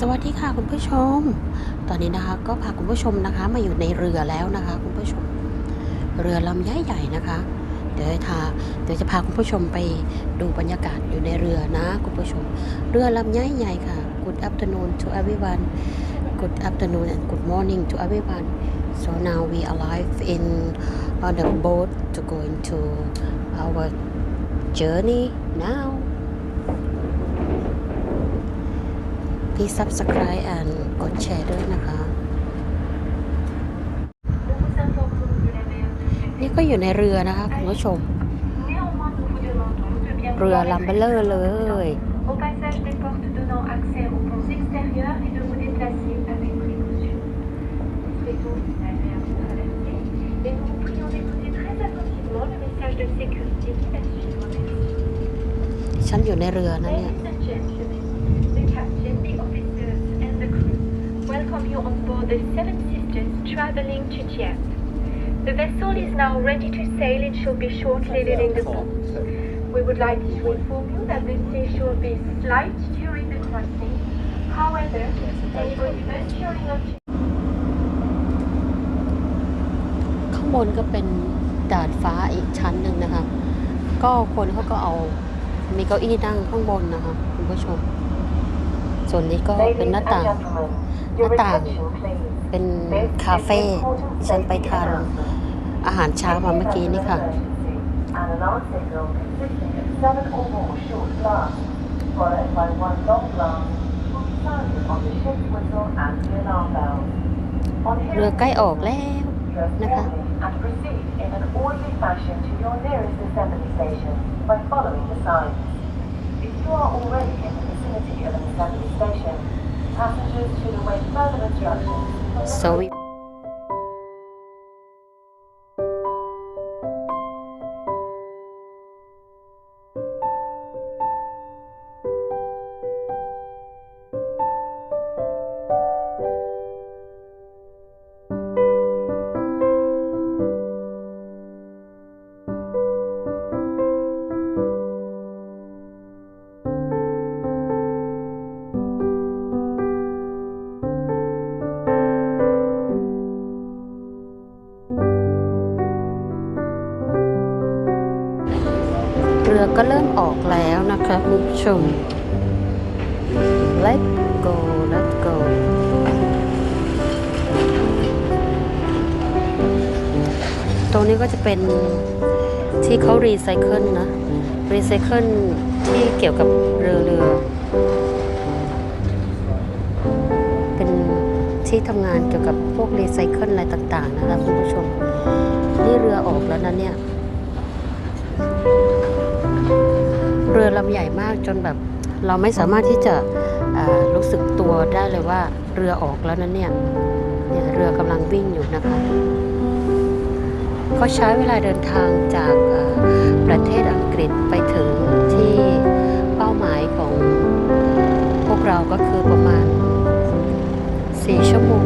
สวัสดีค่ะคุณผู้ชม ตอนนี้นะคะก็พาคุณผู้ชมนะคะมาอยู่ในเรือแล้วนะคะคุณผู้ชม เรือลำใหญ่ๆนะคะ เดี๋ยวจะพาเดี๋ยวจะพาคุณผู้ชมไปดูบรรยากาศอยู่ในเรือนะคุณผู้ชม เรือลำใหญ่ๆค่ะ Good afternoon to everyone Good afternoon and good morning to everyone so now we arrive in on the boat to go into our journey now ที่ Subscribe อ่ากดแชร์ด้วยนะคะ นี่ก็อยู่ในเรือนะคะคุณผู้ชม เรือลัมเบลเลอร์เลยฉันอยู่ในเรือนะเนี่ย Ladies and gentlemen, the captain, the officers, and the crew welcome you on board the Seven Sisters traveling to Dieppe. The vessel is now ready to sail and shall be shortly leaving the port. We would like to inform you that the sea shall be slight during the crossing. However, any movement during of ข้างบนก็เป็นดาดฟ้าอีกชั้นหนึ่งนะคะ ก็คนเขาก็เอา มีเก้าอี้นั่งข้างบนนะคะคุณผู้ชม ส่วนนี้ก็เป็นหน้าต่าง หน้าต่างเป็นคาเฟ่ที่ฉันไปทานอาหารเช้ามาเมื่อกี้นี่ค่ะ and an alarm signal consisting of seven or more short blasts, followed by one long blast, will be sounded on the ship's whistle and the alarm bell. On เรือ hearing ใกล้ออกแล้ว dress นะคะ carefully and proceed in an orderly fashion to your nearest assembly station by following the signs. If you are already in the vicinity of an assembly station, passengers should await further instructions. so we ออกแล้วนะคะคุณผู้ชม let go let go ตรงนี้ก็จะเป็นที่เขารีไซเคิลนะรีไซเคิลที่เกี่ยวกับเรือเรือ เป็นที่ทำงานเกี่ยวกับพวกรีไซเคิลอะไรต่าง ๆ นะคะคุณผู้ชม นี่เรือออกแล้วนะเนี่ย เรือลำใหญ่มากจนแบบเราไม่สามารถที่จะรู้สึกตัวได้เลยว่าเรือออกแล้วนะเนี่ยเนี่ยเรือกำลังวิ่งอยู่นะคะเขาใช้เวลาเดินทางจากประเทศอังกฤษไปถึงที่เป้าหมายของพวกเราก็คือประมาณ 4 ชั่วโมง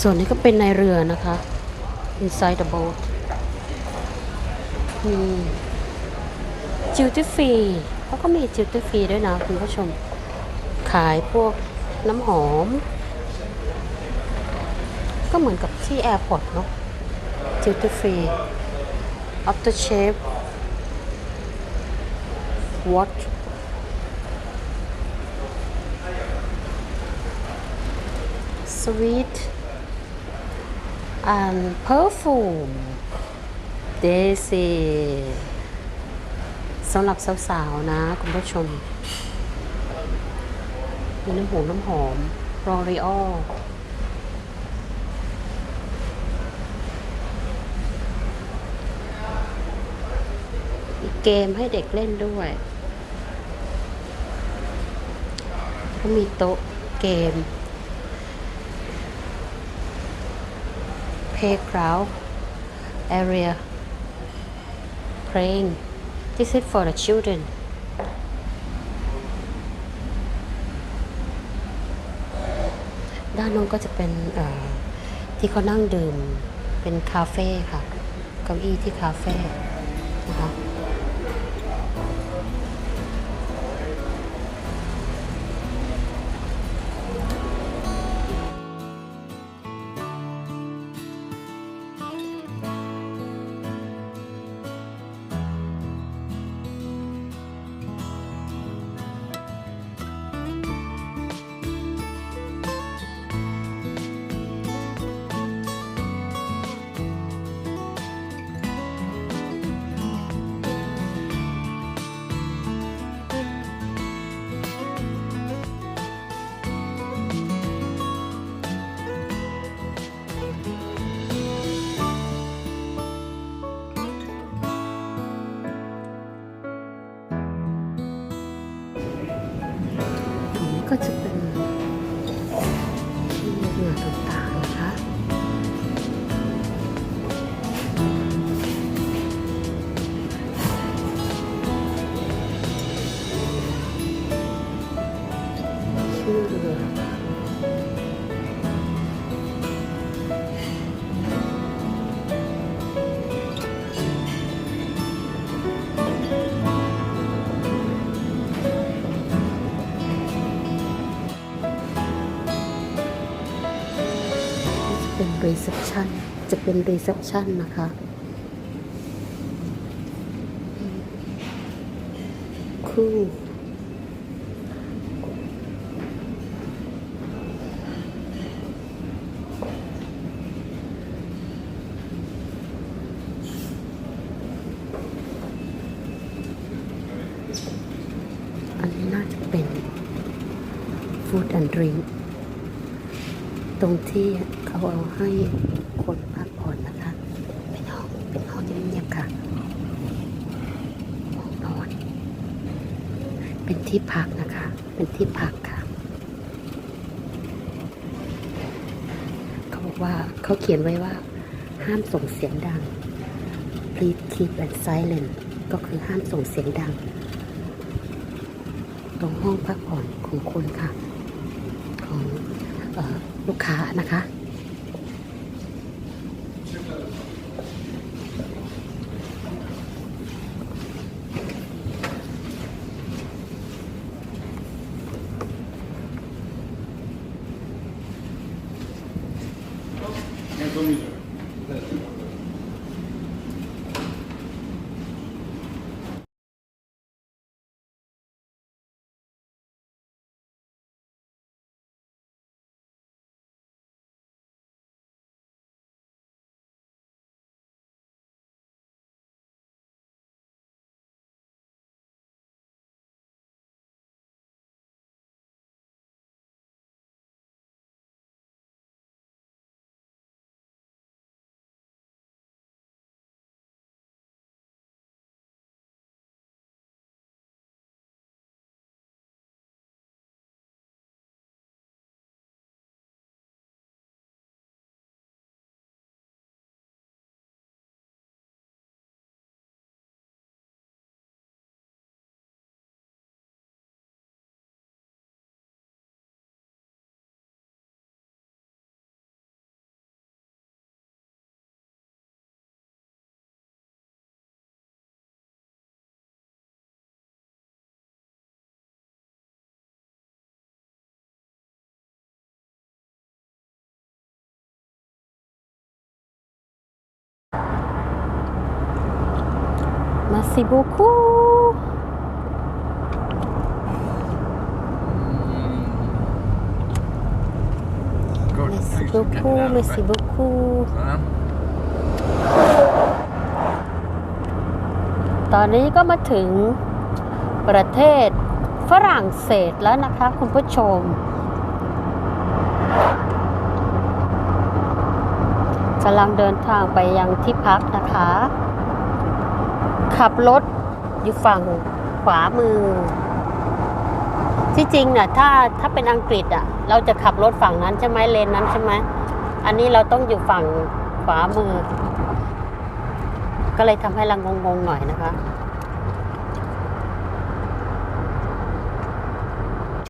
ส่วนนี้ก็เป็นในเรือนะคะ inside the boat อืม duty free เขาก็มี duty free ด้วยนะคุณผู้ชม ขายพวกน้ำหอม ก็เหมือนกับที่แอร์พอร์ตเนาะ duty free after shave watch sweet and perfume daisy สำหรับสาวๆ นะ คุณผู้ชมมีน้ำหอมน้ำหอม r o r e a l มีเกมให้เด็กเล่นด้วยก็มีโต๊ะเกม playground area playing this is for the children ด้านนู้นก็จะเป็นที่เขานั่งดื่ม เป็นคาเฟ่ค่ะ เก้าอี้ที่คาเฟ่นะคะ จะเป็น reception จะเป็น reception นะคะ คู่อันนี้น่าจะเป็น food and drink ตรงที่ ขาเอาให้คนพักผ่อนนะคะเป็นห้องเป็นห้องเงียบๆค่ะห้องนอน เป็นที่พักนะคะ เป็นที่พักค่ะเขาบอกว่าเขาเขียนไว้ว่า ห้ามส่งเสียงดัง please keep and silent ก็คือห้ามส่งเสียงดัง ตรงห้องพักผ่อนของคุณค่ะ ของออลูกค้านะคะ Merci beaucoup Good. Merci Thanks for getting beaucoup out of Merci bed. beaucoup Sam. ตอนนี้ก็มาถึงประเทศฝรั่งเศสแล้วนะคะคุณผู้ชมกำลังเดินทางไปยังที่พักนะคะ ขับรถอยู่ฝั่งขวามือ ที่จริงน่ะถ้าถ้าเป็นอังกฤษอะ เราจะขับรถฝั่งนั้นใช่ไหมเลนนั้นใช่ไหมอันนี้เราต้องอยู่ฝั่งขวามือ ก็เลยทำให้เรางงๆหน่อยนะคะ